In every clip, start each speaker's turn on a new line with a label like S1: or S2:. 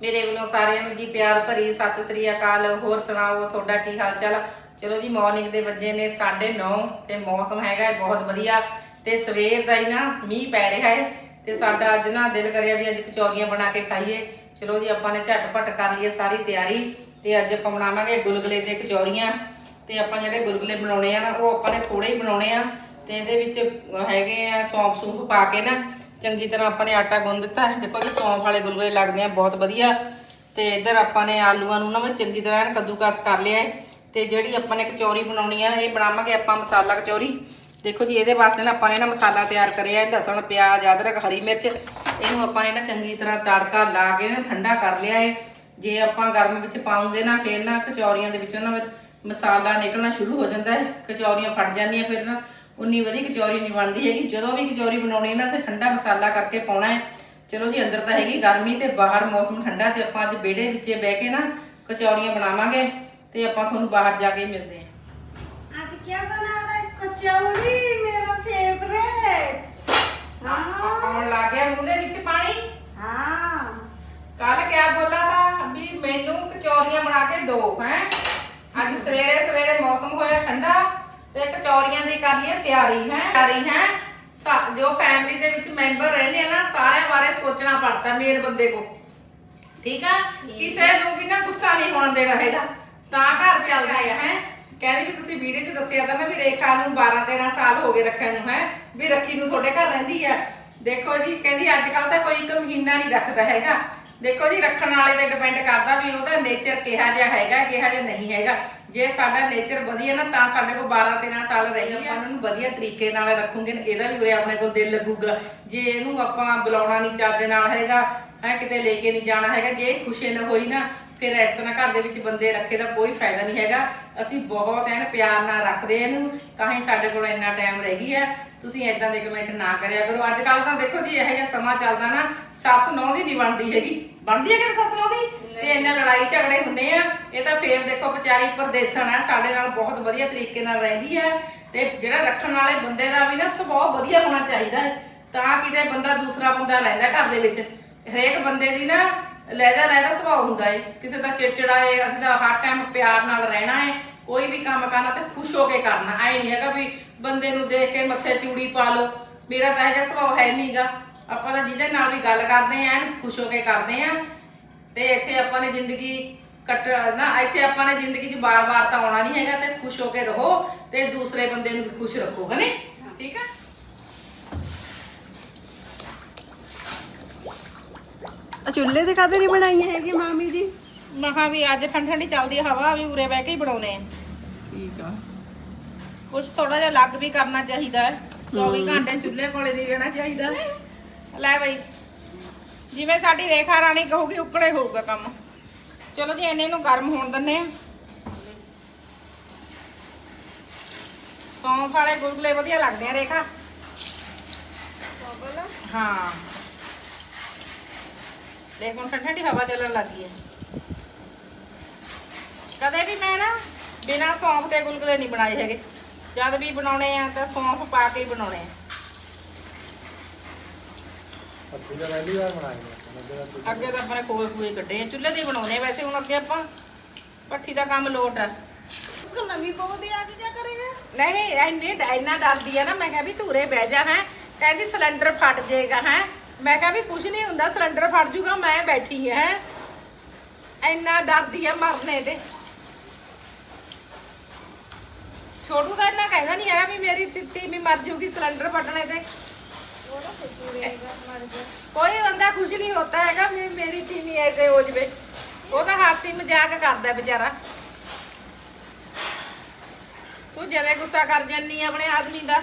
S1: ਮੇਰੇ ਵੱਲੋਂ ਸਾਰਿਆਂ ਨੂੰ ਜੀ ਪਿਆਰ ਭਰੀ ਸਤਿ ਸ੍ਰੀ ਅਕਾਲ। ਹੋਰ ਸੁਣਾਓ, ਤੁਹਾਡਾ ਕੀ ਹਾਲ ਚਾਲ ਚਲੋ ਜੀ ਮਾਰਨਿੰਗ ਦੇ ਵੱਜੇ ਨੇ 9:30 ਤੇ ਮੌਸਮ ਹੈਗਾ ਹੈ ਬਹੁਤ ਵਧੀਆ ਤੇ ਸਵੇਰ ਦਾ ਹੀ ਨਾ ਮੀਂਹ ਪੈ ਰਿਹਾ ਹੈ ਤੇ ਸਾਡਾ ਅੱਜ ਨਾ ਦਿਲ ਕਰਿਆ ਵੀ ਅੱਜ ਕਚੌਰੀਆਂ ਬਣਾ ਕੇ ਖਾਈਏ। ਚਲੋ ਜੀ, ਆਪਾਂ ਨੇ ਝਟਪਟ ਕਰ ਲਈਏ ਸਾਰੀ ਤਿਆਰੀ ਤੇ ਅੱਜ ਆਪਾਂ ਬਣਾਵਾਂਗੇ ਗੁਲਗੁਲੇ ਦੇ ਕਚੌਰੀਆਂ ਤੇ ਆਪਾਂ ਜਿਹੜੇ ਗੁਲਗੁਲੇ ਬਣਾਉਣੇ ਆ ਨਾ, ਉਹ ਆਪਾਂ ਨੇ ਥੋੜੇ ਹੀ ਬਣਾਉਣੇ ਆ ਤੇ ਇਹਦੇ ਵਿੱਚ ਹੈਗੇ ਆ ਸੌਂਫ ਸੂਫ ਪਾ ਕੇ ਨਾ ਚੰਗੀ ਤਰ੍ਹਾਂ ਆਪਾਂ ਨੇ ਆਟਾ ਗੁੰਨ ਦਿੱਤਾ ਦੇਖੋ ਜੀ, ਸੌਂਫ ਵਾਲੇ ਗੁਲਗੁਲੇ ਲੱਗਦੇ ਆ, ਬਹੁਤ ਵਧੀਆ। ਤੇ ਇੱਧਰ ਆਪਾਂ ਨੇ ਆਲੂਆਂ ਨੂੰ ਨਾ ਮੈਂ ਚੰਗੀ ਤਰ੍ਹਾਂ ਐਨ ਕੱਦੂਕਸ ਕਰ ਲਿਆ ਹੈ। ਤੇ ਜਿਹੜੀ ਆਪਾਂ ਨੇ ਕਚੌਰੀ ਬਣਾਉਣੀ ਆ, ਇਹ ਬਣਾਵਾਂਗੇ ਆਪਾਂ ਮਸਾਲਾ ਕਚੌਰੀ ਦੇਖੋ ਜੀ, ਇਹਦੇ ਵਾਸਤੇ ਨਾ ਆਪਾਂ ਨੇ ਨਾ ਮਸਾਲਾ ਤਿਆਰ ਕਰਿਆ ਹੈ, ਲਸਣ, ਪਿਆਜ਼, ਅਦਰਕ, ਹਰੀ ਮਿਰਚ। ਇਹਨੂੰ ਆਪਾਂ ਨੇ ਨਾ ਚੰਗੀ ਤਰ੍ਹਾਂ ਤੜਕਾ ਲਾ ਕੇ ਨਾ ਠੰਡਾ ਕਰ ਲਿਆ ਹੈ। ਜੇ ਆਪਾਂ ਗਰਮ ਵਿੱਚ ਪਾਉਂਗੇ ਨਾ, ਫਿਰ ਨਾ ਕਚੌਰੀਆਂ ਦੇ ਵਿੱਚੋਂ ਨਾ ਫਿਰ ਮਸਾਲਾ ਨਿਕਲਣਾ ਸ਼ੁਰੂ ਹੋ ਜਾਂਦਾ ਹੈ। ਕਚੌਰੀਆਂ ਫਟ ਜਾਂਦੀਆਂ, ਫਿਰ ਨਾ ਉਨੀ ਵਧੀ ਕਚੌਰੀ ਨਹੀਂ ਬਣਦੀ ਹੈਗੀ ਜਦੋਂ ਵੀ ਕਚੌਰੀ ਬਣਾਉਣੀ ਹੈ ਨਾ ਤੇ ਠੰਡਾ ਮਸਾਲਾ ਕਰਕੇ ਪਾਉਣਾ ਹੈ ਚਲੋ ਜੀ ਅੰਦਰ ਤਾਂ ਹੈਗੀ ਗਰਮੀ ਤੇ ਬਾਹਰ ਮੌਸਮ ਠੰਡਾ ਤੇ ਆਪਾਂ ਅੱਜ ਵਿਹੜੇ ਵਿੱਚੇ ਬਹਿ ਕੇ ਨਾ ਕਚੌਰੀਆਂ ਬਣਾਵਾਂਗੇ ਤੇ ਆਪਾਂ ਤੁਹਾਨੂੰ ਬਾਹਰ ਜਾ ਕੇ ਮਿਲਦੇ ਹਾਂ
S2: आज क्या बना रहा है कचौड़ी मेरा फेवरेट हाँ
S1: ਆਉਣ ਲੱਗ ਗਿਆ ਮੂੰਹ ਦੇ ਵਿੱਚ ਪਾਣੀ
S2: हाँ
S1: ਕੱਲ ਕਿਆ ਬੋਲਾ ਤਾਂ ਵੀ ਮੈਨੂੰ ਕਚੌਰੀਆਂ ਬਣਾ ਕੇ ਦਿਓ ਹੈ ਅੱਜ ਸਵੇਰੇ ਸਵੇਰੇ ਮੌਸਮ ਹੋਇਆ ਠੰਡਾ ਤੇ ਕਚੌਰੀਆਂ ਦੀ ਕਰ ਲਈ ਤਿਆਰੀ ਹੈ? ਤਿਆਰੀ ਹੈ? ਜੋ ਫੈਮਿਲੀ ਦੇ ਵਿੱਚ ਮੈਂਬਰ ਰਹਿੰਦੇ ਆ ਨਾ ਸਾਰਿਆਂ ਬਾਰੇ ਸੋਚਣਾ ਪੜਦਾ ਮੇਨ ਬੰਦੇ ਕੋ। ਠੀਕ ਆ? ਕਿਸੇ ਨੂੰ ਵੀ ਨਾ ਗੁੱਸਾ ਨਹੀਂ ਹੋਣ ਦੇਣਾ ਹੈਗਾ। ਤਾਂ ਘਰ ਚੱਲਦਾ ਹੈ ਹੈ? ਕਹਿੰਦੀ ਵੀ ਤੁਸੀਂ ਵੀਡੀਓ 'ਚ ਦੱਸਿਆ ਤਾਂ ਨਾ ਵੀ ਰੇਖਾ ਨੂੰ 12 13 ਸਾਲ ਹੋ ਗਏ ਰੱਖਣ ਨੂੰ ਹੈ? ਵੀ ਰੱਖੀ ਨੂੰ ਤੁਹਾਡੇ ਘਰ ਰਹਿੰਦੀ ਆ। ਦੇਖੋ ਜੀ ਕਹਿੰਦੀ ਅੱਜ ਕੱਲ ਤਾਂ ਕੋਈ ਇੱਕ ਮਹੀਨਾ ਨਹੀਂ ਰੱਖਦਾ ਹੈਗਾ। ਦੇਖੋ ਜੀ ਰੱਖਣ ਵਾਲੇ ਤੇ ਡਿਪੈਂਡ ਕਰਦਾ ਵੀ ਉਹਦਾ ਨੇਚਰ ਕਿਹਾ ਜਿਹਾ ਹੈਗਾ ਕਿਹਾ ਜਿਹਾ ਨਹੀਂ ਹੈਗਾ। ਜੇ ਸਾਡਾ ਨੇਚਰ ਵਧੀਆ ਨਾ ਤਾਂ ਸਾਡੇ ਕੋਲ 12 13 ਸਾਲ ਰਹੀ ਆਪਾਂ ਇਹਨਾਂ ਨੂੰ ਵਧੀਆ ਤਰੀਕੇ ਨਾਲ ਰੱਖੂਗੇ ਇਹਦਾ ਵੀ ਉਰੇ ਆਪਣੇ ਕੋਲ ਦਿਲ ਲੱਗੂਗਾ। ਜੇ ਇਹਨੂੰ ਆਪਾਂ ਬੁਲਾਉਣਾ ਨਹੀਂ ਚੱਜਦੇ ਨਾਲ ਹੈਗਾ ਹੈ ਕਿਤੇ ਲੈ ਕੇ ਨਹੀਂ ਜਾਣਾ ਹੈਗਾ ਜੇ ਖੁਸ਼ੀ ਨਾ ਹੋਈ ਨਾ ਫਿਰ ਇਸ ਤਰ੍ਹਾਂ ਘਰ ਦੇ ਵਿੱਚ ਬੰਦੇ ਰੱਖੇ ਦਾ ਕੋਈ ਫਾਇਦਾ ਨਹੀਂ ਹੈਗਾ। ਅਸੀਂ ਬਹੁਤ ਐਨ ਪਿਆਰ ਨਾਲ ਰੱਖਦੇ ਹਾਂ ਇਹਨੂੰ ਤਾਂ ਹੀ ਸਾਡੇ ਕੋਲ ਇੰਨਾ ਟਾਈਮ ਰਹਿ ਗਈ ਹੈ। ਤੁਸੀਂ ਐਦਾਂ ਦੇ ਕਮੈਂਟ ਨਾ ਕਰਿਆ ਕਰੋ। ਅੱਜ ਕੱਲ ਤਾਂ ਦੇਖੋ ਜੀ ਇਹੋ ਜਿਹਾ ਸਮਾਂ ਚੱਲਦਾ ਨਾ ਸੱਸ ਨੌ ਦੀ ਨਹੀਂ ਬਣਦੀ ਹੈਗੀ। ਬਣਦੀ ਹੈ ਕਿ ਸੱਸ ਨੌ ਦੀ? ਤੇ ਇੰਨਾ ਲੜਾਈ ਝਗੜੇ ਹੁੰਨੇ ਆ। ਇਹ ਤਾਂ ਫੇਰ ਦੇਖੋ ਵਿਚਾਰੀ ਪਰਦੇਸਣ ਹੈ ਸਾਡੇ ਨਾਲ ਬਹੁਤ ਵਧੀਆ ਤਰੀਕੇ ਨਾਲ ਰਹਿੰਦੀ ਹੈ। ਤੇ ਜਿਹੜਾ ਰੱਖਣ ਵਾਲੇ ਬੰਦੇ ਦਾ ਵੀ ਨਾ ਸੁਭਾਅ ਵਧੀਆ ਹੋਣਾ ਚਾਹੀਦਾ ਹੈ। ਤਾਂ ਕਿਤੇ ਬੰਦਾ ਦੂਸਰਾ ਬੰਦਾ ਰਹਿੰਦਾ ਘਰ ਦੇ ਵਿੱਚ। ਹਰੇਕ ਬੰਦੇ ਦੀ ਨਾ ਲੈਦਾ ਲੈਦਾ ਸੁਭਾਅ ਹੁੰਦਾ ਹੈ ਕਿਸੇ ਦਾ ਚਿੜਚਿੜਾ ਹੈ ਅਸੀਂ ਤਾਂ ਹਰ ਟਾਈਮ ਪਿਆਰ ਨਾਲ ਰਹਿਣਾ ਹੈ ਕੋਈ ਵੀ ਕੰਮ ਕਰਨਾ ਤੇ ਖੁਸ਼ ਹੋ ਕੇ ਕਰਨਾ। ਐ ਨਹੀਂ ਹੈਗਾ ਵੀ ਬੰਦੇ ਨੂੰ ਦੇਖ ਕੇ ਮੱਥੇ ਚੂੜੀ ਪਾ ਲਓ। ਮੇਰਾ ਤਾਂ ਇਹੋ ਜਿਹਾ ਸੁਭਾਅ ਹੈ ਨਹੀਂਗਾ ਆਪਾਂ ਤਾਂ ਜਿਹਦੇ ਨਾਲ ਵੀ ਗੱਲ ਕਰਦੇ ਆਂ ਖੁਸ਼ ਹੋ ਕੇ ਕਰਦੇ ਆਂ। ਤੇ ਇੱਥੇ ਆਪਾਂ ਨੇ ਜ਼ਿੰਦਗੀ ਕੱਟ ਨਾ, ਇੱਥੇ ਆਪਾਂ ਨੇ ਜ਼ਿੰਦਗੀ 'ਚ ਬਾਰ-ਬਾਰ ਤਾਂ ਆਉਣਾ ਨਹੀਂ ਹੈਗਾ ਤੇ ਖੁਸ਼ ਹੋ ਕੇ ਰਹੋ ਤੇ ਦੂਸਰੇ ਬੰਦੇ ਨੂੰ ਵੀ ਖੁਸ਼ ਰੱਖੋ, ਹਨੇ? ਠੀਕ ਆ?
S2: ਆ ਚੁੱਲ੍ਹੇ ਤੇ ਕਾਦੇ ਨਹੀਂ ਬਣਾਈਆਂ ਹੈਗੀ ਮਾਮੀ ਜੀ?
S1: ਮਹਾ ਵੀ ਅੱਜ ਠੰਡ ਠੰਡੀ ਚੱਲਦੀ ਆ ਹਵਾ ਵੀ ਉਰੇ ਬਹਿ ਕੇ ਹੀ ਬਣਾਉਣੇ ਆ।
S2: ਠੀਕ ਆ।
S1: ਕੁਝ ਥੋੜਾ ਜਿਹਾ ਲੱਗ ਵੀ ਕਰਨਾ ਚਾਹੀਦਾ ਹੈ। 24 ਘੰਟੇ ਚੁੱਲ੍ਹੇ ਕੋਲੇ ਨਹੀਂ ਰਹਿਣਾ ਚਾਹੀਦਾ। ਲੈ ਬਈ ਜਿਵੇਂ ਸਾਡੀ ਰੇਖਾ ਰਾਣੀ ਕਹੂਗੀ ਉਕੜੇ ਹੋਊਗਾ ਕੰਮ। ਚਲੋ ਜੀ ਇਹਨੇ ਨੂੰ ਗਰਮ ਹੋਣ ਦਿੰਨੇ ਆ। ਸੌਂਫ ਵਾਲੇ ਗੁਲਗੁਲੇ ਵਧੀਆ ਲੱਗਦੇ ਆ ਰੇਖਾ।
S2: ਸੋਬਲ
S1: ਹਾਂ। ਦੇਖ ਹੁਣ ਠੰਡੀ ਠੰਡੀ ਹਵਾ ਚੱਲਣ ਲੱਗੀ ਹੈ। ਕਦੇ ਵੀ ਮੈਂ ਨਾ ਬਿਨਾ ਸੌਂਫ ਤੇ ਗੁਲਗੁਲੇ ਨਹੀਂ ਬਣਾਏ ਹੈਗੇ। ਜਦ ਵੀ ਬਣਾਉਣੇ ਆ ਤਾਂ ਸੌਂਫ ਪਾ ਕੇ ਹੀ ਬਣਾਉਣੇ ਆ।
S3: ਅੱਗੇ ਤਾਂ
S1: ਆਪਣੇ ਕੋਲ ਕੂਏ ਕੱਢੇ ਆ ਚੁੱਲ੍ਹੇ ਤੇ ਹੀ ਬਣਾਉਣੇ ਆ ਵੈਸੇ ਹੁਣ ਅੱਗੇ ਆਪਾਂ। ਪੱਠੀ ਦਾ ਕੰਮ ਲੋਟ ਆ।
S2: ਨਵੀਂ ਪੋਦੇ ਆ ਕੀ ਕਰੇਗਾ?
S1: ਨਹੀਂ ਇੰਨੇ ਇੰਨਾ ਡਰਦੀ ਆ ਨਾ ਮੈਂ ਕਿਹਾ ਵੀ ਧੂਰੇ ਬਹਿ ਜਾ ਹੈ। ਕਹਿੰਦੀ ਸਿਲੰਡਰ ਫਟ ਜਾਏਗਾ ਹੈ। ਮੈਂ ਕਿਹਾ ਵੀ ਕੁਝ ਨਹੀਂ ਹੁੰਦਾ ਸਿਲੰਡਰ ਫੜ ਜੂਗਾ ਮੈਂ ਬੈਠੀ ਐ ਇੰਨਾ ਡਰਦੀ ਐ ਮਰਨੇ ਤੇ। ਛੋਟੂ ਤਾਂ ਇੰਨਾ ਕਹਿੰਦਾ ਨਹੀਂ ਹੈਗਾ ਵੀ ਮੇਰੀ ਤਿੱਤੀ ਵੀ ਮਰ ਜੂਗੀ ਸਿਲੰਡਰ ਫਟਣੇ ਤੇ। ਕੋਈ ਬੰਦਾ ਖੁਸ਼ ਨਹੀਂ ਹੁੰਦਾ ਹੈਗਾ ਵੀ ਮੇਰੀ ਤੀਵੀਂ ਐਸੇ ਹੋ ਜਵੇ। ਉਹ ਤਾਂ ਹਾਸੀ ਮਜ਼ਾਕ ਕਰਦਾ ਵਿਚਾਰਾ। ਤੂੰ ਜਦੇ ਗੁੱਸਾ ਕਰ ਜੰਨੀ ਆਪਣੇ ਆਦਮੀ ਦਾ।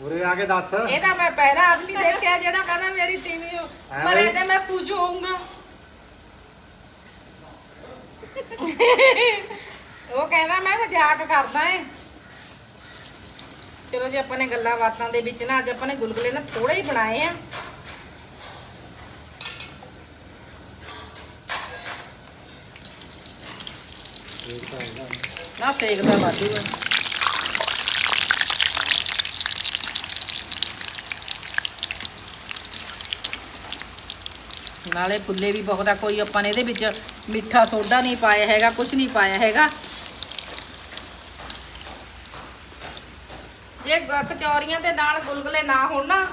S3: ਉਰੇ ਆ ਕੇ ਦੱਸ।
S1: ਇਹ ਤਾਂ ਮੈਂ ਪਹਿਲਾ ਆਦਮੀ ਦੇਖਿਆ ਜਿਹੜਾ ਕਹਿੰਦਾ ਮੇਰੀ ਤੀਵੀਂ ਮਰੇ ਤੇ ਮੈਂ ਖੁਸ਼ ਹੋਊਂਗਾ। ਉਹ ਕਹਿੰਦਾ ਮੈਂ ਮਜ਼ਾਕ ਕਰਦਾ ਏ। ਚਲੋ ਜੀ ਆਪਾਂ ਨੇ ਗੱਲਾਂ ਬਾਤਾਂ ਦੇ ਵਿੱਚ ਨਾ ਅੱਜ ਆਪਾਂ ਨੇ ਗੁਲਗੁਲੇ ਨਾ ਥੋੜੇ ਹੀ ਬਣਾਏ ਆ। ਨਾ ਸੇਕਦਾ ਵਾਧੂ ਆ। ਨਾਲੇ ਫੁੱਲੇ ਵੀ ਬਹੁਤ ਆ ਕੋਈ ਆਪਾਂ ਨੇ ਇਹਦੇ ਵਿੱਚ ਮਿੱਠਾ ਸੋਡਾ ਨਹੀਂ ਪਾਇਆ ਹੈਗਾ ਕੁਝ ਨਹੀਂ ਪਾਇਆ ਹੈਗਾ ਜੇ ਕਚੌਰੀਆਂ ਦੇ ਨਾਲ ਗੁਲਗੁਲੇ ਨਾ ਹੋਣ ਨਾ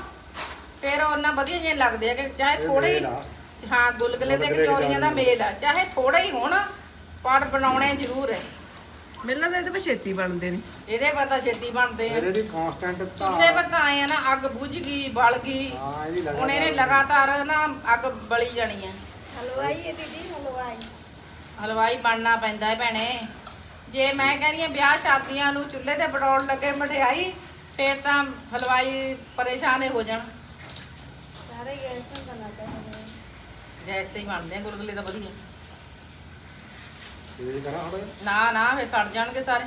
S1: ਫਿਰ ਉਹਨਾਂ ਵਧੀਆ ਜਿਹੇ ਲੱਗਦੇ ਆ ਕਿ ਚਾਹੇ ਥੋੜੇ ਹੀ। ਹਾਂ ਗੁਲਗੁਲੇ ਤੇ ਕਚੌਰੀਆਂ ਦਾ। ਮੇਲ ਆ ਚਾਹੇ ਥੋੜੇ ਹੀ ਹੋਣ ਪਰ ਬਣਾਉਣੇ ਜ਼ਰੂਰ ਹੈ
S2: ਮੈਨੂੰ ਲੱਗਦਾ ਇਹਦੇ ਵਿੱਚ ਛੇਤੀ ਬਣਦੇ ਨੇ।
S1: ਇਹਦੇ ਪਤਾ ਛੇਤੀ ਬਣਦੇ ਆ
S3: ਇਹਦੇ ਦੀ ਕਨਸਟੈਂਟ
S1: ਚੁੱਲ੍ਹੇ ਪਰ ਤਾਂ ਆਏ ਆ ਨਾ ਅੱਗ ਬੁਝ ਗਈ ਬਲ ਗਈ।
S3: ਹਾਂ ਇਹਦੀ
S1: ਹੁਣ ਇਹਨੇ ਲਗਾਤਾਰ ਨਾ ਅੱਗ ਬਲੀ ਜਾਣੀ ਆ।
S2: ਹਲਵਾਈ ਹੈ ਦੀਦੀ ਹਲਵਾਈ।
S1: ਹਲਵਾਈ ਬਣਨਾ ਪੈਂਦਾ ਹੈ ਭੈਣੇ। ਜੇ ਮੈਂ ਕਹਿੰਦੀ ਆ ਵਿਆਹ ਸ਼ਾਦੀਆਂ ਨੂੰ ਚੁੱਲ੍ਹੇ ਤੇ ਬਣਾਉਣ ਲੱਗੇ ਮਠਿਆਈ ਫੇਰ ਤਾਂ ਹਲਵਾਈ ਪਰੇਸ਼ਾਨ ਹੀ ਹੋ ਜਾਣ।
S2: ਸਾਰੇ ਗੈਸ ਨੂੰ ਬਣਾਤਾ ਹੈ
S1: ਗੈਸ ਤੇ ਹੀ ਬਣਦੇ ਆ ਗੁਲਗੁਲੇ ਤਾਂ ਵਧੀਆ।
S3: ਇਹ ਕਰਾਂ ਹੁਣ?
S1: ਨਾ ਨਾ ਫੇਰ ਸੜ ਜਾਣਗੇ ਸਾਰੇ।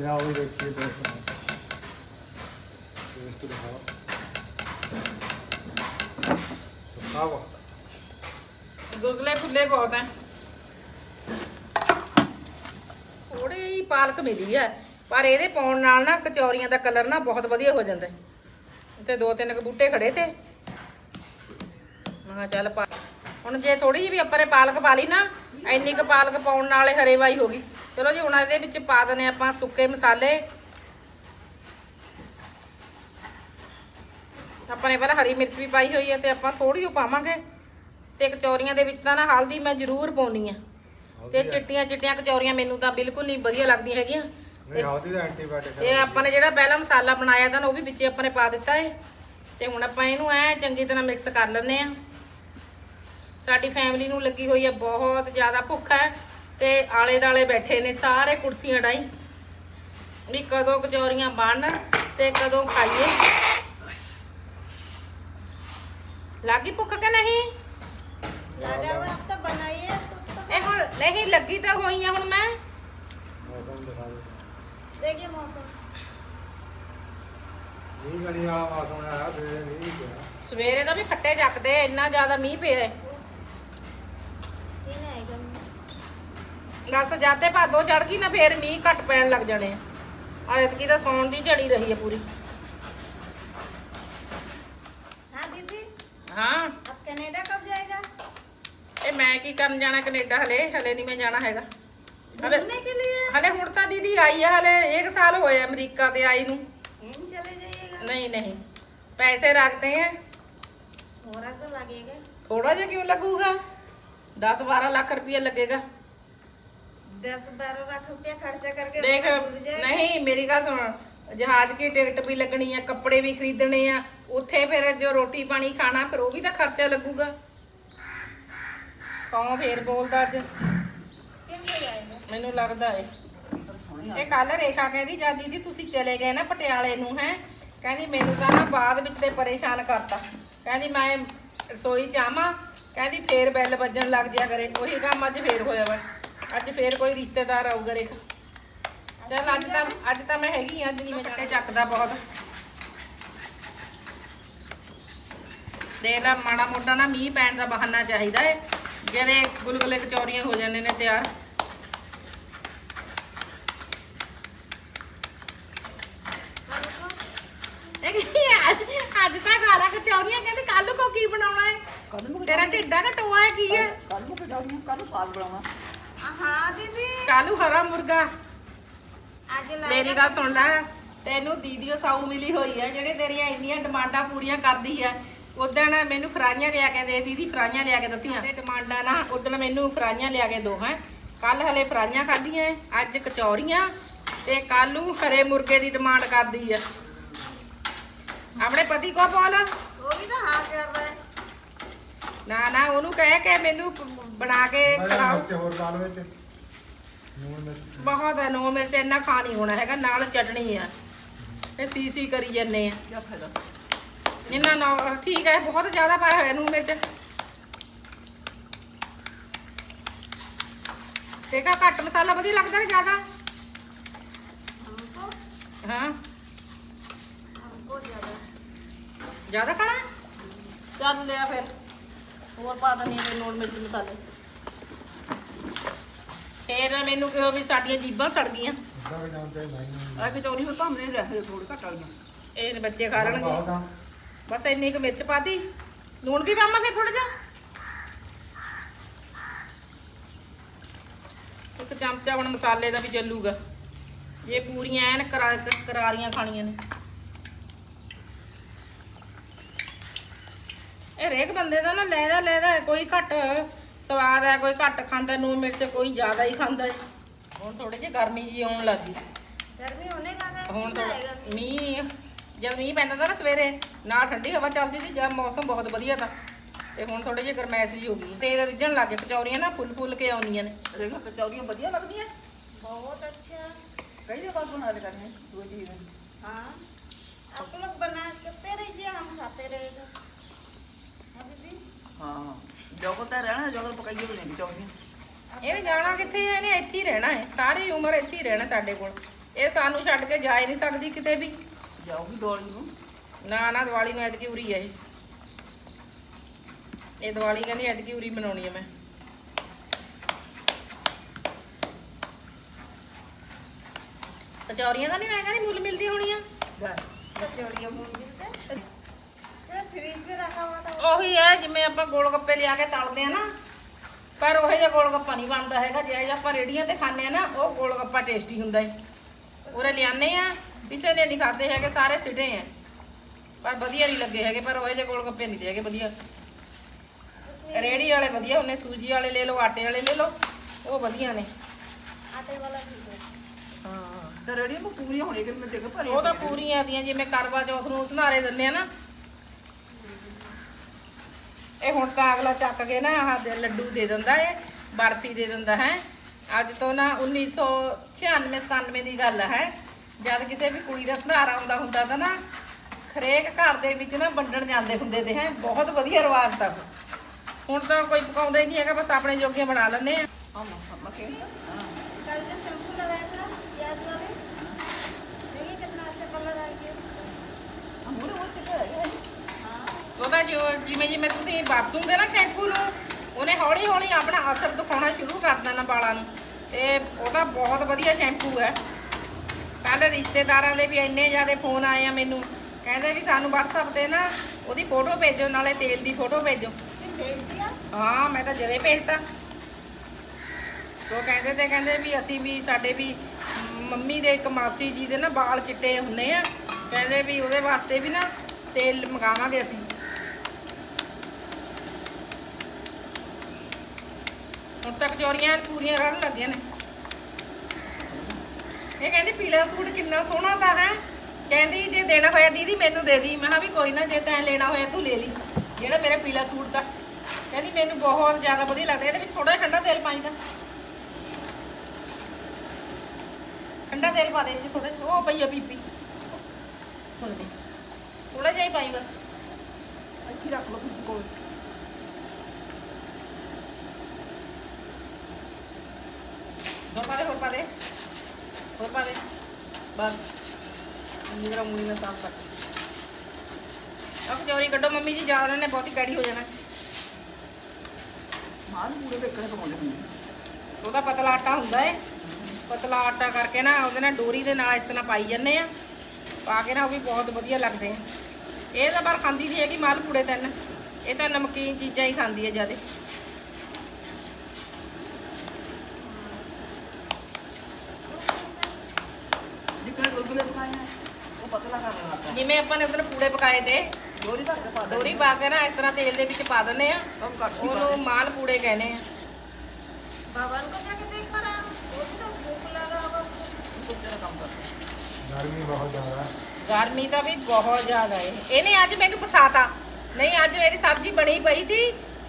S3: ਲਿਆਓ ਵੀ ਦੇਖੀਏ ਦੋਸਤੋ ਟੇਸਟ ਦਿਖਾਓ ਆਵਾ
S1: ਗੁਲਗੁਲੇ ਫੁੱਲੇ ਬਹੁਤ ਐ ਥੋੜੀ ਹੀ ਪਾਲਕ ਮਿਲੀ ਹੈ, ਪਰ ਇਹਦੇ ਪਾਉਣ ਨਾਲ ਨਾ ਕਚੌਰੀਆਂ ਦਾ ਕਲਰ ਨਾ ਬਹੁਤ ਵਧੀਆ ਹੋ ਜਾਂਦਾ ਤੇ ਦੋ ਤਿੰਨ ਕੁ ਬੂਟੇ ਖੜੇ ਤੇ। ਮੈਂ ਕਿਹਾ ਚੱਲ ਪਾ ਹੁਣ ਜੇ ਥੋੜੀ ਜਿਹੀ ਵੀ ਆਪਾਂ ਨੇ ਪਾਲਕ ਪਾ ਲਈ ਨਾ ਇੰਨੀ ਕੁ ਪਾਲਕ ਪਾਉਣ ਨਾਲ ਹਰੇਵਾਈ ਹੋ ਗਈ। ਚਲੋ ਜੀ ਹੁਣ ਇਹਦੇ ਵਿੱਚ ਪਾ ਦਨੇ ਆਪਾਂ ਸੁੱਕੇ ਮਸਾਲੇ। ਆਪਾਂ ਨੇ ਪਹਿਲਾਂ ਹਰੀ ਮਿਰਚ ਵੀ ਪਾਈ ਹੋਈ ਹੈ ਤੇ ਆਪਾਂ ਥੋੜੀ ਉਹ ਪਾਵਾਂਗੇ ਤੇ ਕਚੌਰੀਆਂ ਦੇ ਵਿੱਚ ਤਾਂ ਨਾ ਹਲਦੀ ਮੈਂ ਜ਼ਰੂਰ ਪਾਉਣੀ ਆ। ਤੇ ਚਿੱਟੀਆਂ ਚਿੱਟੀਆਂ ਕਚੌਰੀਆਂ ਮੈਨੂੰ ਤਾਂ ਬਿਲਕੁਲ ਨਹੀਂ ਵਧੀਆ ਲੱਗਦੀਆਂ ਹੈਗੀਆਂ।
S3: ਨਹੀਂ ਹਲਦੀ ਦਾ ਐਂਟੀਬਾਇਓਟਿਕ
S1: ਇਹ ਆਪਾਂ ਨੇ ਜਿਹੜਾ ਪਹਿਲਾ ਮਸਾਲਾ ਬਣਾਇਆ ਤਾਂ ਉਹ ਵੀ ਵਿੱਚ ਆਪਾਂ ਨੇ ਪਾ ਦਿੱਤਾ ਏ। ਤੇ ਹੁਣ ਆਪਾਂ ਇਹਨੂੰ ਐ ਚੰਗੀ ਤਰ੍ਹਾਂ ਮਿਕਸ ਕਰ ਲੈਂਦੇ ਆ ਸਾਡੀ ਫੈਮਿਲੀ ਨੂੰ ਲੱਗੀ ਹੋਈ ਹੈ ਬਹੁਤ ਜ਼ਿਆਦਾ ਭੁੱਖ ਹੈ ਤੇ ਆਲੇ ਦਾਲੇ ਬੈਠੇ ਨੇ ਸਾਰੇ ਕੁਰਸੀਆਂ ਡਾਈ। ਵੀ ਕਦੋਂ ਕਚੋਰੀਆਂ ਬਣ ਤੇ ਕਦੋਂ ਖਾਈਏ। ਲੱਗੀ ਭੁੱਖ ਕਿ ਨਹੀਂ? ਨਹੀਂ ਲੱਗੀ ਤਾਂ ਹੋਈ ਆ ਹੁਣ ਮੈਂ।
S3: ਮੌਸਮ ਦਿਖਾ ਦੇ
S2: ਦੇਖੀ ਮੌਸਮ।
S3: ਮੀਂਹ ਗਣੀ ਵਾਲਾ ਮੌਸਮ ਆਇਆ ਸਵੇਰੇ ਮੀਂਹ
S1: ਸਵੇਰੇ ਤਾਂ ਵੀ ਫੱਟੇ ਜੱਕਦੇ ਇੰਨਾ ਜ਼ਿਆਦਾ ਮੀਂਹ ਪਿਆ ਹੈ। ਬਸ ਜਾਤੇ ਭਾਦੋ ਚੜ ਗਈ ਨਾ ਫੇਰ ਮੀਂਹ ਘੱਟ ਪੈਣ ਲੱਗ ਜਾਣੇ ਆ ਐਤਕੀ ਤਾਂ ਸੌਣ ਦੀ ਝੜੀ ਰਹੀ ਹੈ ਪੂਰੀ
S2: हाँ दीदी
S1: ਹਾਂ
S2: अब कनाडा कब जाएगा
S1: ਇਹ ਮੈਂ ਕੀ ਕਰਨ ਜਾਣਾ ਕੈਨੇਡਾ ਹਲੇ ਹਲੇ ਨਹੀਂ ਮੈਂ ਜਾਣਾ ਹੈਗਾ ਹਲੇ
S2: घूमने के लिए
S1: ਹਲੇ ਹੁਣ ਤਾਂ ਦੀਦੀ ਆਈ ਹੈ ਹਲੇ 1 ਸਾਲ ਹੋਇਆ ਅਮਰੀਕਾ ਤੇ ਆਈ ਨੂੰ
S2: हम चले जाइएगा
S1: ਨਹੀਂ ਨਹੀਂ ਪੈਸੇ ਰੱਖਦੇ ਆ
S2: थोड़ा सा लगेगा
S1: ਥੋੜਾ ਜਿਹਾ ਕਿਉਂ ਲੱਗੂਗਾ 10 12 ਲੱਖ ਰੁਪਏ ਲੱਗੇਗਾ
S2: दस बारह लाख रुपया खर्चा करके
S1: ਦੇਖ
S2: घूमना घूम जाएगा
S1: ਨਹੀਂ ਮੇਰੀ ਗੱਲ ਸੁਣ ਜਹਾਜ਼ ਦੀ ਟਿਕਟ ਵੀ ਲੱਗਣੀ ਆ ਕੱਪੜੇ ਵੀ ਖਰੀਦਣੇ ਆ ਉੱਥੇ ਫਿਰ ਜੋ ਰੋਟੀ ਪਾਣੀ ਖਾਣਾ ਫਿਰ ਉਹ ਵੀ ਤਾਂ ਖਰਚਾ ਲੱਗੂਗਾ ਕੌਣ ਫੇਰ ਬੋਲਦਾ ਅੱਜ
S2: क्यों ले जाएगा
S1: ਮੈਨੂੰ ਲੱਗਦਾ ਏ ਇਹ ਕੱਲ ਰੇਖਾ ਕਹਿੰਦੀ ਜਾਂ ਦੀਦੀ ਤੁਸੀਂ ਚਲੇ ਗਏ ਨਾ ਪਟਿਆਲੇ ਨੂੰ ਹੈ ਕਹਿੰਦੀ ਮੈਨੂੰ ਤਾਂ ਨਾ ਬਾਅਦ ਵਿੱਚ ਤੇ ਪਰੇਸ਼ਾਨ ਕਰਤਾ ਕਹਿੰਦੀ ਮੈਂ ਰਸੋਈ ਚ ਆਵਾਂ ਕਹਿੰਦੀ ਫੇਰ ਬੈਲ ਵੱਜਣ ਲੱਗ ਜਿਆ ਕਰੇ ਉਹੀ ਕੰਮ ਅੱਜ ਫੇਰ ਹੋਇਆ ਵਾ ਅੱਜ ਫੇਰ ਕੋਈ ਰਿਸ਼ਤੇਦਾਰ ਆਊਗਾ ਰੇਖਾ ਚਲ ਅੱਜ ਤਾਂ ਅੱਜ ਤਾਂ ਮੈਂ ਹੈਗੀ ਅੱਜ ਨਹੀਂ ਮੈਂ ਚੱਕੇ ਚੱਕਦਾ ਬਹੁਤ। ਦੇ ਮਾੜਾ ਮੋਟਾ ਨਾ ਮੀਂਹ ਪੈਣ ਦਾ ਬਹਾਨਾ ਚਾਹੀਦਾ ਏ। ਜਿਹੜੇ ਗੁਲਗੁਲੇ ਕਚੌਰੀਆਂ ਹੋ ਜਾਂਦੇ ਨੇ ਤਿਆਰ। ਅੱਜ ਤਾਂ ਖਾ ਲਾ ਕਚੌਰੀਆਂ ਕਹਿੰਦੇ ਕੱਲ ਕੋ ਕੀ ਬਣਾਉਣਾ ਹੈ ਤੇਰਾ ਢਿੱਡਾ ਘਟੋਆ ਕੀ ਹੈ
S2: ਕੱਲ ਨੂੰ ਕਚੌਰੀਆਂ
S1: ਕੱਲ ਸਾਗ ਬਣਾਉਣਾ। ਹਰਾ ਮੁਰਗਾ।
S2: आज
S1: ਮੇਰੀ ਗੱਲ ਸੁਣ ਲੈ। ਤੈਨੂੰ ਦੀਦੀਓ ਸਾਊ ਮਿਲੀ ਹੋਈ ਹੈ ਜਿਹੜੇ ਤੇਰੀਆਂ ਇੰਨੀਆਂ ਡਿਮਾਂਡਾਂ ਪੂਰੀਆਂ ਕਰਦੀ ਹੈ ਉਦਣ ਮੈਨੂੰ ਫਰਾਈਆਂ ਲਿਆ ਕੇ ਦੇ ਦੀਦੀ ਫਰਾਈਆਂ ਲਿਆ ਕੇ ਦਿੱਤੀਆਂ। ਤੇ ਡਿਮਾਂਡਾਂ ਨਾ। ਉਦਣ ਮੈਨੂੰ ਫਰਾਈਆਂ ਲਿਆ ਕੇ ਦੋ ਹੈ। ਕੱਲ ਹਲੇ ਫਰਾਈਆਂ ਖਾਧੀਆਂ ਅੱਜ ਕਚੌਰੀਆਂ ਤੇ ਕਾਲੂ ਹਰੇ ਮੁਰਗੇ ਦੀ ਡਿਮਾਂਡ ਕਰਦੀ ਆ। ਆਪਣੇ ਪਤੀ ਕੋ ਬੋਲ।
S2: ਉਹ ਵੀ ਤਾਂ ਹਾਂ ਕਰ ਰਿਹਾ।
S1: ਨਾ ਨਾ ਉਹਨੂੰ ਕਹਿ ਕੇ ਮੈਨੂੰ ਪ- ਬਣਾ ਕੇ ਖਿਲਾਓ
S3: ਮਿਰਚ ਹੋਰ ਪਾ ਲਓ ਵਿੱਚ ਨੂਣ ਮਿਰਚ
S1: ਬਹੁਤ ਹੈ ਨੋ ਮਿਰਚ ਇੰਨਾ ਖਾ ਨਹੀਂ ਹੋਣਾ ਹੈਗਾ ਨਾਲ ਚਟਣੀ ਆ ਇਹ ਸੀ ਸੀ ਕਰੀ ਜੰਨੇ ਆ
S4: ਕਿਆ ਫਾਇਦਾ
S1: ਇਹਨਾਂ ਨਾ ਠੀਕ ਹੈ ਬਹੁਤ ਜ਼ਿਆਦਾ ਪਾਇਆ ਹੋਇਆ ਨੂੰ ਮਿਰਚ ਤੇ ਕਾ ਘੱਟ ਮਸਾਲਾ ਵਧੀਆ ਲੱਗਦਾ ਕਿ ਜ਼ਿਆਦਾ
S2: हमको
S1: ਹਾਂ
S2: हमको ज्यादा
S1: ਜ਼ਿਆਦਾ ਖਾਣਾ ਚੱਲ ਲਿਆ ਫਿਰ ਹੋਰ ਪਾ ਦਨੀ ਤੇ ਨੂਣ ਮਿਰਚ ਮਸਾਲੇ। ਫੇਰ ਮੈਨੂੰ ਕਿਹਾ ਵੀ ਸਾਡੀਆਂ ਜੀਬਾਂ ਸੜ ਗਈਆਂ।
S3: ਵੀ ਨਹੀਂ
S4: ਆ ਕਚੌਰੀ ਫਿਰ ਭਾਵੇਂ ਰਹਿ ਗਏ ਥੋੜੀ ਘੱਟ ਵਾਲੀਆਂ।
S1: ਇਹ ਨੇ ਬੱਚੇ ਖਾ ਲੈਣਗੇ। ਬਸ ਇੰਨੀ ਕੁ ਮਿਰਚ ਪਾਤੀ ਲੂਣ ਵੀ ਪਾਵਾਂ ਫਿਰ ਥੋੜਾ ਜਿਹਾ? ਇੱਕ ਚਮਚਾ ਹੁਣ ਮਸਾਲੇ ਦਾ ਵੀ ਚੱਲੂਗਾ। ਇਹ ਪੂਰੀਆਂ ਐਨ ਕਰਾ ਕਰਾਰੀਆਂ ਖਾਣੀਆਂ ਨੇ। ਇਹ ਰੇਕ ਬੰਦੇ ਦਾ ਨਾ ਲੈਦਾ ਲੈਦਾ ਕੋਈ ਘੱਟ ਸਵਾਦ ਹੈ ਕੋਈ ਘੱਟ ਖਾਂਦਾ ਨੂਨ ਮਿਰਚ ਕੋਈ ਜ਼ਿਆਦਾ ਹੀ ਖਾਂਦਾ ਹੈ ਹੁਣ ਥੋੜੇ ਜਿਹੀ ਗਰਮੀ ਜੀ ਆਉਣ ਲੱਗੀ
S2: गर्मी होने लगा है,
S1: ਹੁਣ
S2: तो
S1: ਤਾਂ
S2: आएगा
S1: ਮੀਂਹ ਜਦ ਮੀਂਹ ਪੈਂਦਾ ਤਾਂ ਨਾ ਸਵੇਰੇ ਨਾ ਠੰਡੀ ਹਵਾ ਚੱਲਦੀ ਸੀ ਜਦ ਮੌਸਮ ਬਹੁਤ ਵਧੀਆ ਤਾਂ ਤੇ ਹੁਣ ਥੋੜੀ ਜਿਹੀ ਗਰਮੈਸ਼ ਜੀ ਹੋ ਗਈ ਤੇਲ ਰਿੱਝਣ ਲੱਗ ਗਏ ਕਚੌਰੀਆਂ ਨਾ ਫੁੱਲ ਫੁੱਲ ਕੇ ਆਉਂਦੀਆਂ ਨੇ
S4: ਰੇਗਾ ਕਚੌਰੀਆਂ ਵਧੀਆ ਲੱਗਦੀਆਂ
S2: बहुत अच्छा
S4: ਕਈ ਦੇ ਬਾਅਦ ਬਣਾ ਦੇ ਕਰਨੇ ਦੋ ਜੀ
S2: हाँ आप लोग बना करते रहिए हम खाते रहेगा हाँ दीदी
S4: ਹਾਂ।
S1: ਜਾਣਾ ਕਿੱਥੇ ਹੈ? ਇਹਨੇ ਇੱਥੇ ਹੀ ਰਹਿਣਾ ਹੈ। ਸਾਰੀ ਉਮਰ ਇੱਥੇ ਹੀ ਰਹਿਣਾ ਸਾਡੇ ਕੋਲ। ਇਹ ਸਾਨੂੰ ਛੱਡ ਕੇ ਜਾ ਹੀ ਨਹੀਂ ਸਕਦੀ ਕਿਤੇ ਵੀ।
S4: ਜਾਊਗੀ ਦੋਲੀ ਨੂੰ?
S1: ਨਾ ਨਾ ਦੀਵਾਲੀ ਨੂੰ ਐਤਕੀ ਉਰੀ ਹੈ ਇਹ। ਇਹ ਕਹਿੰਦੀ ਐਤਕੀ ਉਰੀ ਬਣਾਉਣੀ ਹੈ ਮੈਂ। ਕਚੌਰੀਆਂ ਤਾਂ ਨਹੀਂ ਮੈਂ ਕਹਿੰਦੀ ਮੁੱਲ ਮਿਲਦੀ
S4: ਹੋਣੀ
S2: ਆ? ਕਚੌਰੀਆਂ ਮੁੱਲ ਮਿਲਦੇ फ्रिज में रखा हुआ था
S1: ਉਹੀ ਹੈ ਜਿਵੇਂ ਆਪਾਂ ਗੋਲ ਗੱਪੇ ਲਿਆ ਕੇ ਤਲਦੇ ਆ ਨਾ ਪਰ ਉਹ ਜਿਹਾ ਗੋਲ ਗੱਪਾ ਨਹੀਂ ਬਣਦਾ ਹੈਗਾ ਜੇ ਜਿਹਾ ਆਪਾਂ ਰੇੜੀਆਂ ਤੇ ਖਾਂਦੇ ਆ ਨਾ ਉਹ ਗੋਲ ਗੱਪਾ ਟੇਸਟੀ ਹੁੰਦਾ ਹੈ ਉਰੇ ਲਿਆਨੇ ਆ ਕਿਸੇ ਨੇ ਨਹੀਂ ਖਾਦੇ ਹੈਗੇ ਸਾਰੇ ਸਿੱਟੇ ਆ ਪਰ ਵਧੀਆ ਨਹੀਂ ਲੱਗੇ ਹੈਗੇ ਪਰ ਉਹ ਜਿਹੇ ਗੋਲ ਗੱਪੇ ਨਹੀਂ ਹੈਗੇ ਵਧੀਆ ਰੇੜੀ ਵਾਲੇ ਵਧੀਆ ਉਹਨੇ ਸੂਜੀ ਵਾਲੇ ਲੈ ਲਓ ਆਟੇ ਵਾਲੇ ਲੈ ਲਓ ਉਹ ਵਧੀਆ ਨੇ
S2: आटे वाला ठीक है
S1: ਹਾਂ
S4: ਤੇ ਰੇੜੀਆਂ ਕੋ ਪੂਰੀਆਂ ਹੋਣੀ ਕਿ ਮੈਂ ਦੇਖ ਭਰੀ
S1: ਉਹ ਤਾਂ ਪੂਰੀਆਂ ਦੀਆਂ ਜਿਵੇਂ ਕਰਵਾ ਚੌਥ ਨੂੰ ਸੰਧਾਰੇ ਦਿੰਦੇ ਆ ਨਾ ਇਹ ਹੁਣ ਤਾਂ ਅਗਲਾ ਚੱਕ ਕੇ ਨਾ ਆਹ ਦੇ ਲੱਡੂ ਦੇ ਦਿੰਦਾ ਏ ਬਰਫੀ ਦੇ ਦਿੰਦਾ ਹੈ ਅੱਜ ਤੋਂ ਨਾ 1996 97 ਦੀ ਗੱਲ ਹੈ ਜਦ ਕਿਸੇ ਵੀ ਕੁੜੀ ਦਾ ਸੰਧਾਰਾ ਆਉਂਦਾ ਹੁੰਦਾ ਤਾਂ ਨਾ ਖਰੇਕ ਘਰ ਦੇ ਵਿੱਚ ਨਾ ਵੰਡਣ ਜਾਂਦੇ ਹੁੰਦੇ ਤੇ ਹੈ ਬਹੁਤ ਵਧੀਆ ਰਿਵਾਜ ਤਾਂ ਹੁਣ ਤਾਂ ਕੋਈ ਪਕਾਉਂਦਾ ਹੀ ਨਹੀਂ ਹੈਗਾ ਬਸ ਆਪਣੇ ਜੋਗੇ ਬਣਾ ਲੈਂਦੇ ਆ
S4: ਹਾਂ ਮੈਂ ਕਹਿੰਦਾ ਹਾਂ
S2: कल जो शैम्पू लगाया था प्याज वाले देखिए कितना अच्छा कलर आ गया
S4: ਮੂਰੇ ਮੂਰੇ ਤੇ ਹੈ
S2: हाँ
S1: ਉਹਦਾ ਜੋ ਜਿਵੇਂ ਜਿਵੇਂ ਤੁਸੀਂ ਵਰਤੋਂਗੇ ਨਾ ਸ਼ੈਂਪੂ ਨੂੰ, ਉਹਨੇ ਹੌਲੀ ਹੌਲੀ ਆਪਣਾ ਅਸਰ ਦਿਖਾਉਣਾ ਸ਼ੁਰੂ ਕਰ ਦੇਣਾ ਵਾਲਾਂ ਨੂੰ। ਤੇ ਉਹਦਾ ਬਹੁਤ ਵਧੀਆ ਸ਼ੈਂਪੂ ਹੈ। ਪਹਿਲੇ ਰਿਸ਼ਤੇਦਾਰਾਂ ਦੇ ਵੀ ਇੰਨੇ ਜ਼ਿਆਦਾ ਫੋਨ ਆਏ ਆ ਮੈਨੂੰ। ਕਹਿੰਦੇ ਵੀ ਸਾਨੂੰ ਵਟਸਐਪ ਤੇ ਨਾ ਉਹਦੀ ਫੋਟੋ ਭੇਜੋ, ਨਾਲੇ ਤੇਲ ਦੀ ਫੋਟੋ ਭੇਜੋ। ਹਾਂ, ਮੈਂ ਤਾਂ ਜਰੇ ਭੇਜਤਾ। ਉਹ ਕਹਿੰਦੇ ਤੇ ਕਹਿੰਦੇ ਵੀ ਅਸੀਂ ਵੀ ਸਾਡੇ ਵੀ ਮੰਮੀ ਦੇ ਇੱਕ ਮਾਸੀ ਜੀ ਦੇ ਨਾ ਬਾਲ ਚਿੱਟੇ ਹੁੰਨੇ ਆ। ਕਹਿੰਦੇ ਵੀ ਉਹਦੇ ਵਾਸਤੇ ਵੀ ਨਾ ਤੇਲ ਮੰਗਾਵਾਂਗੇ ਅਸੀਂ। ਹੁਣ ਤੱਕ ਚੋਰੀਆਂ ਪੂਰੀਆਂ ਰਣ ਲੱਗੀਆਂ ਨੇ। ਇਹ ਕਹਿੰਦੀ ਪੀਲਾ ਸੂਟ ਕਿੰਨਾ ਸੋਹਣਾ ਤਾਂ ਹੈ। ਕਹਿੰਦੀ ਜੇ ਦੇਣਾ ਹੋਇਆ ਦੀਦੀ ਮੈਨੂੰ ਦੇ ਦੀ। ਮੈਂ ਕਿਹਾ ਵੀ ਕੋਈ ਨਾ, ਜੇ ਤੈਂ ਲੈਣਾ ਹੋਇਆ ਤੂੰ ਲੈ ਲਈ। ਜਿਹੜਾ ਮੇਰਾ ਪੀਲਾ ਸੂਟ ਤਾਂ ਕਹਿੰਦੀ ਮੈਨੂੰ ਬਹੁਤ ਜ਼ਿਆਦਾ ਵਧੀਆ ਲੱਗਦਾ। ਇਹਦੇ ਵਿੱਚ ਥੋੜਾ ਠੰਡਾ ਤੇਲ ਪਾਈਦਾ ਠੰਡਾ ਤੇਲ ਪਾ ਦੇ ਜੀ ਥੋੜਾ ਉਹ ਪਈ ਆ ਪੀਪੀ। ਥੋੜਾ ਜਿਹਾ ਹੀ ਪਾਈ ਬਸ।
S4: ਇੱਥੇ ਰੱਖ ਲਓ ਕੋਲ
S1: ਹੋਰ ਪਾ ਦੇ ਹੋਰ ਪਾ ਦੇ ਹੋਰ ਪਾ ਦੇ ਬਸ। ਮੇਰਾ ਮੂਲੀ ਨਾਲ ਸਾਫ਼ ਕਰ ਅਬ ਚੋਰੀ ਕੱਢੋ ਮੰਮੀ ਜੀ ਜਾ ਉਹਨਾਂ ਨੇ ਬਹੁਤੀ ਕੜੀ ਹੋ ਜਾਣਾ।
S4: ਮਾਂ ਮੂਰੇ ਵੇਖਣੇ ਪਕਾਉਂਦੇ ਹੁੰਦੇ
S1: ਉਹਦਾ ਪਤਲਾ ਆਟਾ ਹੁੰਦਾ ਏ। ਪਤਲਾ ਆਟਾ ਕਰਕੇ ਨਾ ਉਹਦੇ ਨਾਲ ਡੋਰੀ ਦੇ ਨਾਲ ਇਸ ਤਰ੍ਹਾਂ ਪਾਈ ਜਾਂਦੇ ਆ। ਪਾ ਕੇ ਨਾ ਉਹ ਵੀ ਬਹੁਤ ਵਧੀਆ ਲੱਗਦੇ ਆ। ਇਹ ਤਾਂ ਪਰ ਖਾਂਦੀ ਨਹੀਂ ਹੈਗੀ ਮਾਲ ਪੂੜੇ ਤਿੰਨ। ਇਹ ਤਾਂ ਨਮਕੀਨ ਚੀਜ਼ਾਂ ਹੀ ਖਾਂਦੀ ਹੈ ਜਿਆਦੇ
S4: ਜਿੱਕਣੇ ਗੁਲਗੁਲੇ ਪਕਾਏ ਆ ਉਹ ਪਤਲਾ ਕਰ ਦੇਣਾ ਆਪਾਂ
S1: ਜਿਵੇਂ ਆਪਾਂ ਨੇ ਉਹਦੇ ਪੂੜੇ ਪਕਾਏ ਤੇ
S4: ਦੋਰੀ ਭਰ ਕੇ ਪਾ ਦੇ
S1: ਡੋਰੀ ਪਾ ਕੇ ਨਾ ਇਸ ਤਰ੍ਹਾਂ ਤੇਲ ਦੇ ਵਿੱਚ ਪਾ ਦਿੰਦੇ ਆ
S4: ਸਭ ਕੱਟ ਹੀ ਪਾ
S1: ਉਹਨੂੰ ਮਾਲ ਪੂੜੇ ਕਹਿੰਦੇ ਆ
S2: भवन को जाके देख कर आया वो भी तो भूख लगा होगा उसको।
S4: ਦੇ। ਕੁੱਤੇ ਦਾ ਕੰਮ ਕਰ
S3: ਗਰਮੀ ਬਹੁਤ ਜ਼ਿਆਦਾ
S1: ਗਰਮੀ ਤਾਂ ਵੀ ਬਹੁਤ ਜ਼ਿਆਦਾ ਹੈ ਇਹਨੇ ਅੱਜ ਮੈਨੂੰ ਫਸਾਤਾ ਨਹੀਂ ਅੱਜ ਮੇਰੀ ਸਬਜ਼ੀ ਬਣੀ ਪਈ ਸੀ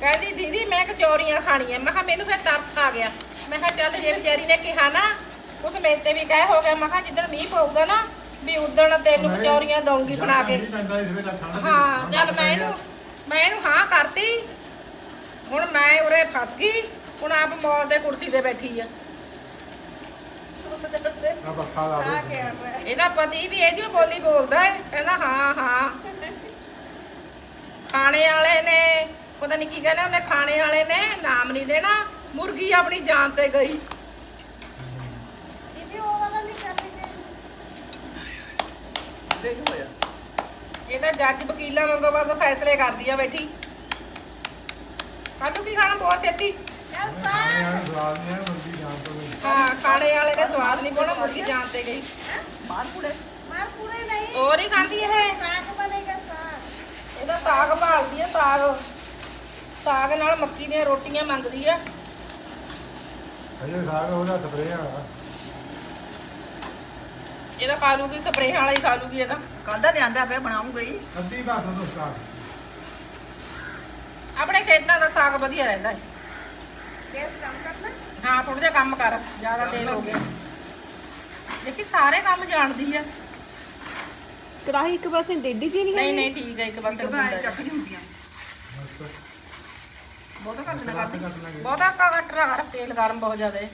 S1: ਕਹਿੰਦੀ ਦੀਦੀ ਮੈਂ ਕਚੌਰੀਆਂ ਖਾਣੀਆਂ ਮੈਂ ਕਿਹਾ ਮੈਨੂੰ ਫਿਰ ਤਰਸ ਆ ਗਿਆ ਮੈਂ ਕਿਹਾ ਚੱਲ ਜੇ ਵਿਚਾਰੀ ਨੇ ਕਿਹਾ ਨਾ ਉਸ ਮੇਰੇ ਤੇ ਵੀ ਕਹਿ ਹੋ ਗਿਆ ਮੈਂ ਕਿਹਾ ਜਿੱਦਣ ਮੀਂਹ ਪਊਗਾ ਨਾ ਵੀ ਉਦਣ ਤੈਨੂੰ ਕਚੌਰੀਆਂ ਦਊਂਗੀ ਬਣਾ ਕੇ। ਹਾਂ ਚੱਲ ਮੈਂ। ਇਹਨੂੰ ਮੈਂ ਇਹਨੂੰ ਹਾਂ ਕਰਤੀ। ਹੁਣ ਮੈਂ ਉਰੇ ਫਸ ਗਈ। ਹੁਣ ਆਪ ਮੌਤ ਦੇ ਕੁਰਸੀ ਤੇ ਬੈਠੀ ਆ।
S3: ਆ ਪੱਖਾ ਲਾ ਦੇ।
S1: ਇਹਦਾ ਪਤੀ ਵੀ ਇਹਦੀ ਓ ਬੋਲੀ ਬੋਲਦਾ ਹੈ। ਕਹਿੰਦਾ ਹਾਂ ਹਾਂ। ਖਾਣੇ ਵਾਲੇ ਨੇ ਪਤਾ ਨਹੀਂ ਕੀ ਕਹਿੰਦੇ ਉਹਨੇ ਖਾਣੇ ਵਾਲੇ ਨੇ ਨਾਮ ਨਹੀਂ ਦੇਣਾ। ਮੁਰਗੀ ਆਪਣੀ ਜਾਨ ਤੇ ਗਈ
S2: ਬੀਬੀ ਉਹ ਵਾਲਾ ਨਹੀਂ ਕਰਨੀ ਤੇ
S4: ਦੇਖ ਹੋਇਆ
S1: ਇਹ ਤਾਂ ਜੱਜ ਵਕੀਲਾਂ ਵਾਂਗੂ ਬਸ ਫੈਸਲੇ ਕਰਦੀ ਆ ਬੈਠੀ। ਕਾਹਤੋਂ ਕੀ ਖਾਣਾ ਬਹੁਤ ਛੇਤੀ?
S2: ਯਾਰ
S3: ਖਾਣੇ
S2: ਸਾਗ
S3: ਵਾਲੇ ਸਵਾਦ ਨਹੀਂ ਹੈ ਮੁਰਗੀ ਜਾਨ ਤੋਂ ਵੀ।
S1: ਹਾਂ ਖਾਣੇ ਵਾਲੇ ਨੇ ਸਵਾਦ ਨਹੀਂ ਪਾਉਣਾ ਮੁਰਗੀ ਜਾਨ ਤੇ ਗਈ।
S2: ਮਾਰ ਪੂਰੇ ਨਹੀਂ।
S1: ਹੋਰ ਹੀ ਖਾਂਦੀ ਇਹ?
S2: ਸਾਗ ਬਣੇਗਾ ਸਾਗ।
S1: ਇਹਦਾ ਸਾਗ ਭਾਲਦੀ ਆ ਸਾਗ। ਸਾਗ ਨਾਲ ਮੱਕੀ ਦੀਆਂ ਰੋਟੀਆਂ ਮੰਗਦੀ ਆ।
S3: ਅਜੇ ਸਾਗ ਉਹਦਾ ਸਪਰੇਅ ਵਾਲਾ
S1: ਇਹਦਾ ਖਾ ਲੂਗੀ ਸਪਰੇਅ ਵਾਲਾ ਹੀ ਖਾ ਲੂਗੀ ਇਹਦਾ।
S4: ਕੱਲ ਦਾ ਲਿਆਂਦਾ ਪਿਆ ਬਣਾਉਂਗਾ। ਹੀ
S3: ਅੱਧੀ ਬਾਤ ਤੋਂ ਸਟਾਰਟ
S1: ਆਪਣੇ ਖੇਤਾਂ ਦਾ ਸਾਗ ਵਧੀਆ ਰਹਿੰਦਾ ਹੈ
S2: ਗੈਸ ਕੰਮ ਕਰਨਾ?
S1: ਹਾਂ ਥੋੜਾ ਜਿਹਾ ਕੰਮ ਕਰ ਜ਼ਿਆਦਾ ਤੇਲ ਹੋ ਗਿਆ। ਦੇਖੀ ਸਾਰੇ ਕੰਮ ਜਾਣਦੀ ਆ।
S5: ਕੜਾਹੀ ਇੱਕ ਪਾਸੇ ਡੇਢੀ ਜੀ ਨਹੀਂ
S1: ਨਹੀਂ ਨਹੀਂ ਠੀਕ ਹੈ ਇੱਕ ਪਾਸੇ ਨੂੰ ਹੁੰਦਾ
S4: ਚੱਕ ਹੁੰਦੀਆਂ
S1: ਬਹੁਤਾ ਘੱਟ ਨਾ ਕਰ। ਬਹੁਤਾ ਘੱਟ ਨਾ ਕਰ ਤੇਲ ਗਰਮ ਬਹੁਤ ਜ਼ਿਆਦਾ ਹੈ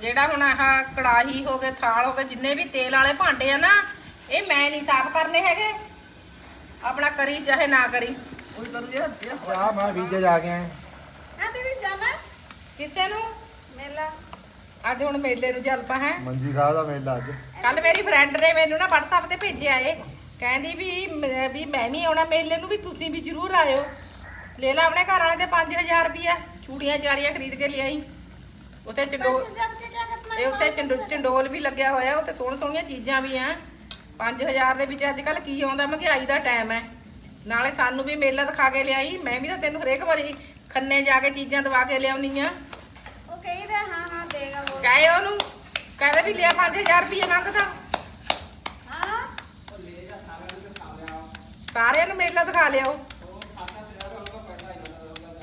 S1: ਜਿਹੜਾ ਹੁਣ ਆਹ ਕੜਾਹੀ ਹੋ ਗਏ ਥਾਲ ਹੋ ਗਏ ਜਿੰਨੇ ਵੀ ਤੇਲ ਵਾਲੇ ਭਾਂਡੇ ਆ ਨਾ ਇਹ ਮੈਂ ਨਹੀਂ ਸਾਫ਼ ਕਰਨੇ ਹੈਗੇ। ਆਪਣਾ ਕਰੀ ਚਾਹੇ ਨਾ ਕਰੀ।
S4: ਉਹ
S3: ਆ। ਮੈਂ ਵੀਜੇ ਜਾ ਕੇ ਆਇਆ
S2: ਆ ਦੀਦੀ ਜਾਣਾ
S1: ਕਿਤੇ ਨੂੰ?
S2: ਮੇਲਾ।
S1: ਅੱਜ ਹੁਣ ਮੇਲੇ ਨੂੰ ਚੱਲ ਪਾ ਹੈ।
S3: ਮੰਜੀ ਸਾਹਿਬ ਦਾ ਮੇਲਾ ਅੱਜ।
S1: ਕੱਲ ਮੇਰੀ ਫਰੈਂਡ ਨੇ ਮੈਨੂੰ ਨਾ WhatsApp ਤੇ ਭੇਜਿਆ ਏ। ਕਹਿੰਦੀ ਵੀ ਮੈਂ- ਵੀ ਮੈਂ ਵੀ ਆਉਣਾ ਮੇਲੇ ਨੂੰ ਵੀ ਤੁਸੀਂ ਵੀ ਜ਼ਰੂਰ ਆਇਓ। ਲੈ ਲਾ ਆਪਣੇ ਘਰ ਵਾਲੇ ਦੇ 5000 ਰੁਪਿਆ ਚੂੜੀਆਂ ਚਾੜੀਆਂ ਖਰੀਦ ਕੇ ਲਿਆਈ। ਉੱਥੇ ਚੰਡੋਲ ਇਹ ਉੱਥੇ ਚੰਡੋ- ਚੰਡੋਲ ਵੀ ਲੱਗਿਆ ਹੋਇਆ ਉੱਥੇ ਸੋਹਣ ਸੋਹਣੀਆਂ ਚੀਜ਼ਾਂ ਵੀ ਆ। 5000 ਦੇ ਵਿੱਚ ਅੱਜ ਕੱਲ ਕੀ ਆਉਂਦਾ ਮਹਿੰਗਾਈ ਦਾ ਟਾਈਮ ਹੈ। ਨਾਲੇ ਸਾਨੂੰ ਵੀ ਮੇਲਾ ਦਿਖਾ ਕੇ ਲਿਆਈ ਮੈਂ ਵੀ ਤਾਂ ਤੈਨੂੰ ਹਰੇਕ ਵਾਰੀ ਖੰਨੇ ਜਾ ਕੇ ਚੀਜ਼ਾਂ ਦਵਾ ਕੇ ਲਿਆਉਣੀ ਆ।
S2: ਉਹ ਕਹੀ ਰਿਹਾ ਹਾਂ ਹਾਂ ਦੇਗਾ ਉਹ
S1: ਕਹੇ ਉਹਨੂੰ ਕਹਿੰਦੇ ਵੀ ਲਿਆ 5000 ਰੁਪਏ ਮੰਗਦਾ।
S2: ਹਾਂ।
S1: ਸਾਰਿਆਂ ਨੂੰ ਮੇਲਾ ਦਿਖਾ ਲਿਆਓ।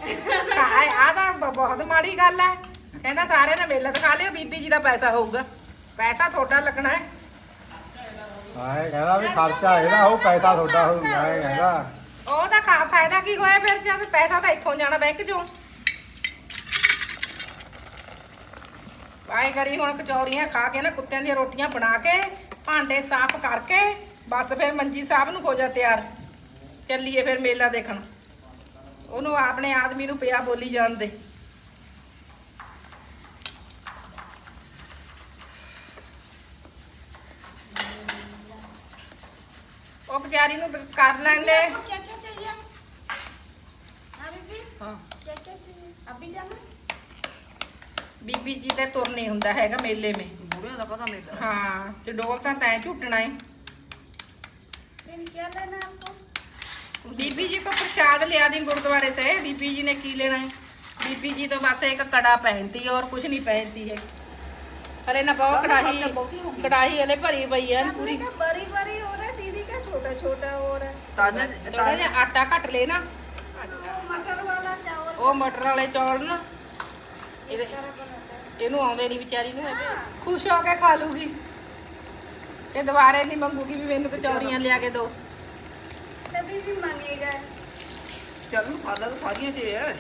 S1: ਆ ਤਾਂ ਬ- ਬਹੁਤ ਮਾੜੀ ਗੱਲ ਹੈ। ਕਹਿੰਦਾ ਸਾਰਿਆਂ ਨੇ ਮੇਲਾ ਦਿਖਾ ਲਿਓ ਬੀਬੀ ਜੀ ਦਾ ਪੈਸਾ ਹੋਊਗਾ। ਪੈਸਾ ਤੁਹਾਡਾ ਲੱਗਣਾ ਹੈ।
S3: ਆਏ ਕਹਿੰਦਾ ਵੀ ਖਰਚਾ ਇਹਦਾ ਉਹ ਪੈਸਾ ਤੁਹਾਡਾ ਹੋਊਗਾ ਇਹ ਕਹਿੰਦਾ।
S1: ਉਹ ਤਾਂ ਖਾ ਫਾਇਦਾ ਕੀ ਹੋਇਆ ਫਿਰ ਜਦ ਪੈਸਾ ਤਾਂ ਇੱਥੋਂ ਜਾਣਾ ਬੈਂਕ ਚੋਂ। ਆਏ ਕਰੀ ਹੁਣ ਕਚੌਰੀਆਂ ਖਾ ਕੇ ਨਾ ਕੁੱਤਿਆਂ ਦੀਆਂ ਰੋਟੀਆਂ ਬਣਾ ਕੇ ਭਾਂਡੇ ਸਾਫ਼ ਕਰਕੇ ਬਸ ਫਿਰ ਮੰਜੀ ਸਾਹਿਬ ਨੂੰ ਹੋ ਜਾ ਤਿਆਰ। ਚੱਲੀਏ ਫਿਰ ਮੇਲਾ ਦੇਖਣ। ਉਹਨੂੰ ਆਪਣੇ ਆਦਮੀ ਨੂੰ ਪਿਆ ਬੋਲੀ ਜਾਣ ਦੇ ਉਹ ਵਿਚਾਰੀ ਨੂੰ ਤਾਂ ਕਰ ਲੈਂਦੇ
S2: आपको क्या क्या चाहिए हाँ बीबी
S1: ਹਾਂ
S2: क्या क्या चाहिए अभी जाना
S1: ਬੀਬੀ ਜੀ ਤੇ ਤੁਰ ਨਹੀਂ ਹੁੰਦਾ ਹੈਗਾ ਮੇਲੇ ਮੇ
S4: ਬੁੜਿਆਂ ਦਾ ਪਤਾ ਮੇਲਾ
S1: ਹਾਂ ਚਡੋਲ ਤਾਂ ਤੈਂ ਝੁੱਟਣਾ ਏ
S2: फिर क्या लेना है आपको
S1: ਬੀਬੀ ਜੀ ਕੋ ਪ੍ਰਸ਼ਾਦ ਲਿਆ ਦੀ ਗੁਰਦੁਆਰੇ ਸੇ ਬੀਬੀ ਜੀ ਨੇ ਕੀ ਲੈਣਾ ਹੈ ਬੀਬੀ जी तो बस एक कड़ा पहनती है और कुछ नहीं पहनती है अरे ना पाओ कढ़ाई कढ़ाई अरे भरी पई है
S2: अपने
S1: पूरी
S2: का बड़ी बड़ी हो रहा है दीदी का छोटा छोटा हो रहा है
S4: ਤਾਜ਼ਾ
S1: थोड़ा ਜਿਹਾ ਆਟਾ ਘੱਟ ਲੈ ਨਾ
S2: वो मटर वाला चावल
S1: ਉਹ ਮਟਰ ਵਾਲੇ ਚੌਲ ਨਾ ਇਹਦੇ
S2: इस तरह बनाता है
S1: ਇਹਨੂੰ ਆਉਂਦੇ ਨਹੀਂ ਵਿਚਾਰੀ ਨੂੰ ਹੈਗੇ। ਖੁਸ਼ ਹੋ ਕੇ ਖਾ ਲੂਗੀ ਤੇ ਦੁਬਾਰੇ ਨਹੀਂ ਮੰਗੂਗੀ ਵੀ ਮੈਨੂੰ ਕਚੌਰੀਆਂ ਲਿਆ ਕੇ ਦਿਓ
S2: तभी भी मांगेगा
S4: ਚੱਲ ਖਾਦਾ ਤਾਂ ਸਾਰੀਆਂ ਚ ਹੈ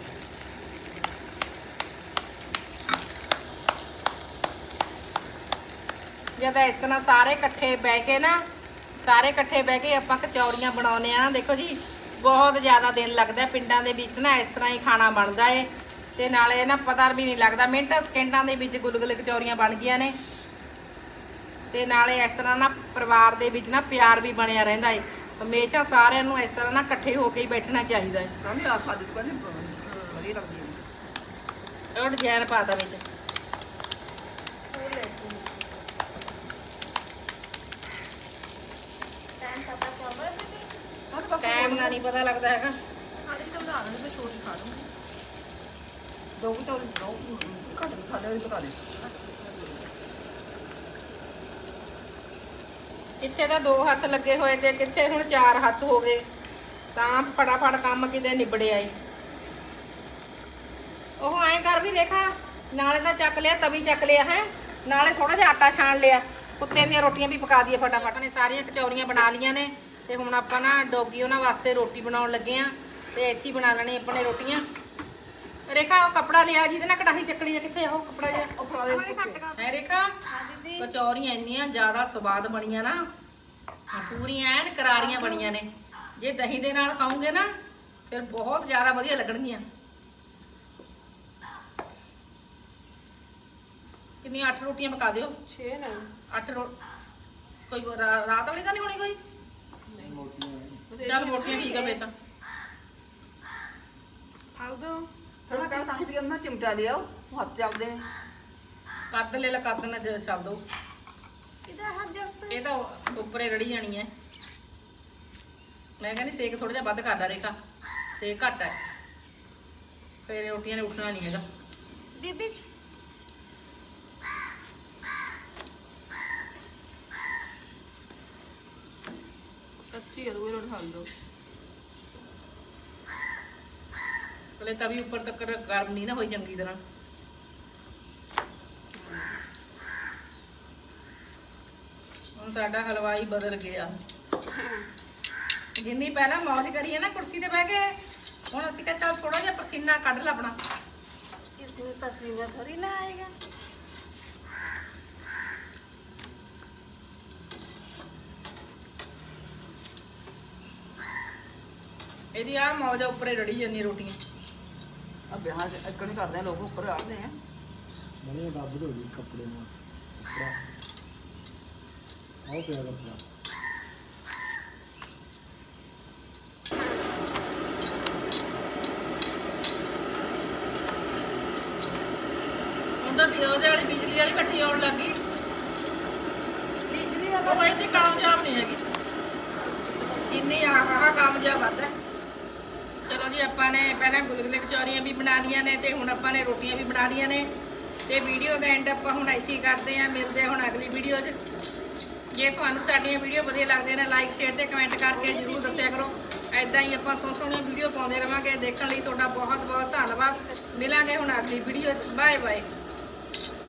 S1: ਜਦ ਇਸ ਤਰ੍ਹਾਂ ਸਾਰੇ ਇਕੱਠੇ ਬਹਿ ਕੇ ਨਾ ਸਾਰੇ ਇਕੱਠੇ ਬਹਿ ਕੇ ਆਪਾਂ ਕਚੌਰੀਆਂ ਬਣਾਉਨੇ ਆ ਦੇਖੋ ਜੀ ਬਹੁਤ ਜ਼ਿਆਦਾ ਦਿਨ ਲੱਗਦਾ ਪਿੰਡਾਂ ਦੇ ਵਿੱਚ ਨਾ ਇਸ ਤਰ੍ਹਾਂ ਹੀ ਖਾਣਾ ਬਣਦਾ ਏ ਤੇ ਨਾਲੇ ਨਾ ਪਤਾ ਵੀ ਨਹੀਂ ਲੱਗਦਾ ਮਿੰਟਾਂ ਸਕਿੰਟਾਂ ਦੇ ਵਿੱਚ ਗੁਲਗੁਲੇ ਕਚੌਰੀਆਂ ਬਣ ਗਈਆਂ ਨੇ ਤੇ ਨਾਲੇ ਇਸ ਤਰ੍ਹਾਂ ਨਾ ਪਰਿਵਾਰ ਦੇ ਵਿੱਚ ਨਾ ਪਿਆਰ ਵੀ ਬਣਿਆ ਰਹਿੰਦਾ ਏ ਹਮੇਸ਼ਾ ਸਾਰਿਆਂ ਨੂੰ ਇਸ ਤਰ੍ਹਾਂ ਨਾ ਇਕੱਠੇ ਹੋ ਕੇ ਹੀ ਬੈਠਣਾ ਚਾਹੀਦਾ ਹੈ।
S4: ਕਹਿੰਦੇ ਆ ਖਾਦੀ ਤੋਂ ਕਹਿੰਦੇ ਵਧੀਆ ਲੱਗਦੀ ਹੈ
S1: ਉਹ ਡਿਜ਼ਾਈਨ ਪਾਤਾ ਵਿੱਚ। ਟਾਈਮ ਨਾਲ ਨਹੀਂ ਪਤਾ ਲੱਗਦਾ ਹੈਗਾ।
S4: ਆੜੀ ਤਾਂ ਬਣਾ ਦਿੰਦੇ ਮੈਂ ਛੋਟੀ ਖਾ ਲੂੰਗੀ ਦੋ ਕੁ ਚੌਲ ਦੋ ਘੱਟ ਸਾਡੇ ਵਾਲੀ ਪਕਾ ਦੇ
S1: ਕਿੱਥੇ ਤਾਂ ਦੋ ਹੱਥ ਲੱਗੇ ਹੋਏ ਤੇ ਕਿੱਥੇ ਹੁਣ ਚਾਰ ਹੱਥ ਹੋ ਗਏ। ਤਾਂ ਫਟਾਫਟ ਕੰਮ ਕਿਤੇ ਨਿਬੜਿਆ ਈ ਉਹ ਐਂ ਕਰ ਵੀ ਦੇਖਾ, ਨਾਲੇ ਤਾਂ ਚੱਕ ਲਿਆ, ਤਵੀ ਚੱਕ ਲਿਆ, ਹੈ? ਨਾਲੇ ਥੋੜਾ ਜਿਹਾ ਆਟਾ ਛਾਣ ਲਿਆ। ਕੁੱਤੇ ਦੀਆਂ ਰੋਟੀਆਂ ਵੀ ਪਕਾ ਦਈਏ ਫਟਾਫਟ। ਨੇ ਸਾਰੀਆਂ ਕਚੌਰੀਆਂ ਬਣਾ ਲੀਆਂ ਨੇ ਤੇ ਹੁਣ ਆਪਾਂ ਨਾ ਡੋਗੀ ਉਹਨਾਂ ਵਾਸਤੇ ਰੋਟੀ ਬਣਾਉਣ ਲੱਗੇ ਆ ਤੇ ਇੱਥੇ ਬਣਾ ਲੈਣੇ ਆਪਣੇ ਰੋਟੀਆਂ। ਰੇਖਾ ਉਹ ਕੱਪੜਾ ਲਿਆ ਜਿਹਦੇ ਨਾਲ ਕੜਾਹੀ ਚੱਕਣੀ ਆ ਕਿੱਥੇ ਉਹ ਕੱਪੜਾ ਜਿਹਾ? ਉਹ ਫੜਾ ਦੇ ਹੈ ਰੇਖਾ? ਕਚੌਰੀਆਂ ਇੰਨੀਆਂ ਜ਼ਿਆਦਾ ਸਵਾਦ ਬਣੀਆਂ ਨਾ। ਪੂਰੀਆਂ ਐਨ ਕਰਾਰੀਆਂ ਬਣੀਆਂ ਨੇ। ਜੇ ਦਹੀਂ ਦੇ ਨਾਲ ਖਾਓਗੇ ਨਾ ਫਿਰ ਬਹੁਤ ਜ਼ਿਆਦਾ ਵਧੀਆ ਲੱਗਣਗੀਆਂ। ਕਿੰਨੀਆਂ 8 ਰੋਟੀਆਂ ਪਕਾ ਦਿਓ।
S5: 6 ਨਾ।
S1: 8 ਰੋ ਕੋਈ ਰਾਤ ਵਾਲੀ ਤਾਂ ਨਹੀਂ ਹੋਣੀ ਕੋਈ? ਚੱਲ ਮੋਟੀਆਂ ਠੀਕ ਆ ਤਾਂ।
S5: ਖਾਓ ਦੋ।
S4: ਥੋੜਾ ਕਹਿ ਸਕਦੀ ਅੰਨਾ ਚਿਮਟਾ ਲਿਆਓ ਹੱਥ ਚੱਲਦੇ ਨੇ।
S1: ਕੱਦ ਲੈ ਲਾ ਕੱਦ ਨਾ ਜ- ਛੱਡ ਦੋ।
S2: ਇਹਦਾ ਹੱਥ ਜਸਤ
S1: ਇਹ ਤਾਂ ਉੱਪਰੇ ਰੜੀ ਜਾਣੀ ਹੈ ਮੈਂ ਕਹਿੰਦੀ ਸੇਕ ਥੋੜਾ ਜਿਹਾ ਵੱਧ ਕਰ ਲੈ ਰੇਖਾ। ਸੇਕ ਘੱਟ ਹੈ ਫੇਰ ਰੋਟੀਆਂ ਨੇ ਉੱਠਣਾ ਨਹੀਂ ਹੈਗਾ।
S2: ਬੀਬੀ ਚ
S5: ਕੱਚੀ ਹੈ ਉਹ ਰੋਣ ਹੱਲ ਦੋ
S1: ਹਲੇ ਤਵੀ ਉੱਪਰ ਤੱਕ ਗਰਮ ਨਹੀਂ ਨਾ ਹੋਈ ਜੰਗੀ ਤਰ੍ਹਾਂ। ਹੁਣ ਸਾਡਾ ਹਲਵਾਈ ਬਦਲ ਗਿਆ। ਜਿੰਨੀ ਪਹਿਲਾਂ ਮੌਜ ਕਰੀਏ ਨਾ ਕੁਰਸੀ ਤੇ ਬਹਿ ਕੇ ਹੁਣ ਅਸੀਂ ਕਹਿੰਦਾ ਥੋੜਾ ਜਿਹਾ ਪਸੀਨਾ ਕੱਢ ਲਾ ਆਪਣਾ।
S2: ਇਸ ਪਸੀਨਾ ਥੋੜੀ ਨਾ ਆਏਗਾ।
S1: ਇਹਦੀ ਆ ਮੌਜਾ ਉੱਪਰੇ ਰੜੀ ਜਾਂਦੀ ਰੋਟੀਆਂ।
S4: ਆ ਵਿਆਹ ਚ ਅੱਕਣ ਕਰਦੇ ਆ ਲੋਕ ਉੱਪਰ ਆੜਦੇ ਆ।
S3: ਬਣੀ ਦੱਬ ਦੋ ਜੀ ਕੱਪੜੇ ਆਓ ਪਿਆ ਕੱਪੜਾ।
S1: ਹੁਣ ਤਾਂ ਵੀ ਉਹਦੇ ਵਾਲੀ ਬਿਜਲੀ ਵਾਲੀ ਭੱਠੀ ਆਉਣ ਲੱਗੀ ਬਿਜਲੀ ਇੰਨੀ ਕਾਮਯਾਬ ਨਹੀਂ ਹੈਗੀ। ਜਿੰਨੀ ਆ ਆਹ ਕਾਮਯਾਬ ਵੱਧ ਹੈ ਚਲੋ ਜੀ ਆਪਾਂ ਨੇ ਪਹਿਲਾਂ ਗੁਲਗੁਲੇ ਕਚੌਰੀਆਂ ਵੀ ਬਣਾ ਲਈਆਂ ਨੇ ਤੇ ਹੁਣ ਆਪਾਂ ਨੇ ਰੋਟੀਆਂ ਵੀ ਬਣਾ ਲਈਆਂ ਨੇ। ਤੇ ਵੀਡੀਓ ਦਾ ਐਂਡ ਆਪਾਂ ਹੁਣ ਇੱਥੇ ਹੀ ਕਰਦੇ ਆਂ ਮਿਲਦੇ ਹਾਂ ਹੁਣ ਅਗਲੀ ਵੀਡੀਓ 'ਚ। ਜੇ ਤੁਹਾਨੂੰ ਸਾਡੀਆਂ ਵੀਡੀਓ ਵਧੀਆ ਲੱਗਦੀਆਂ ਨੇ ਲਾਈਕ ਸ਼ੇਅਰ ਤੇ ਕਮੈਂਟ ਕਰਕੇ ਜਰੂਰ ਦੱਸਿਆ ਕਰੋ। ਐਦਾਂ ਹੀ ਆਪਾਂ ਸੋਹਣੀਆਂ ਸੋਹਣੀਆਂ ਵੀਡੀਓ ਪਾਉਂਦੇ ਰਵਾਂਗੇ। ਦੇਖਣ ਲਈ ਤੁਹਾਡਾ ਬਹੁਤ ਬਹੁਤ ਧੰਨਵਾਦ। ਮਿਲਾਂਗੇ ਹੁਣ ਅਗਲੀ ਵੀਡੀਓ 'ਚ। Bye bye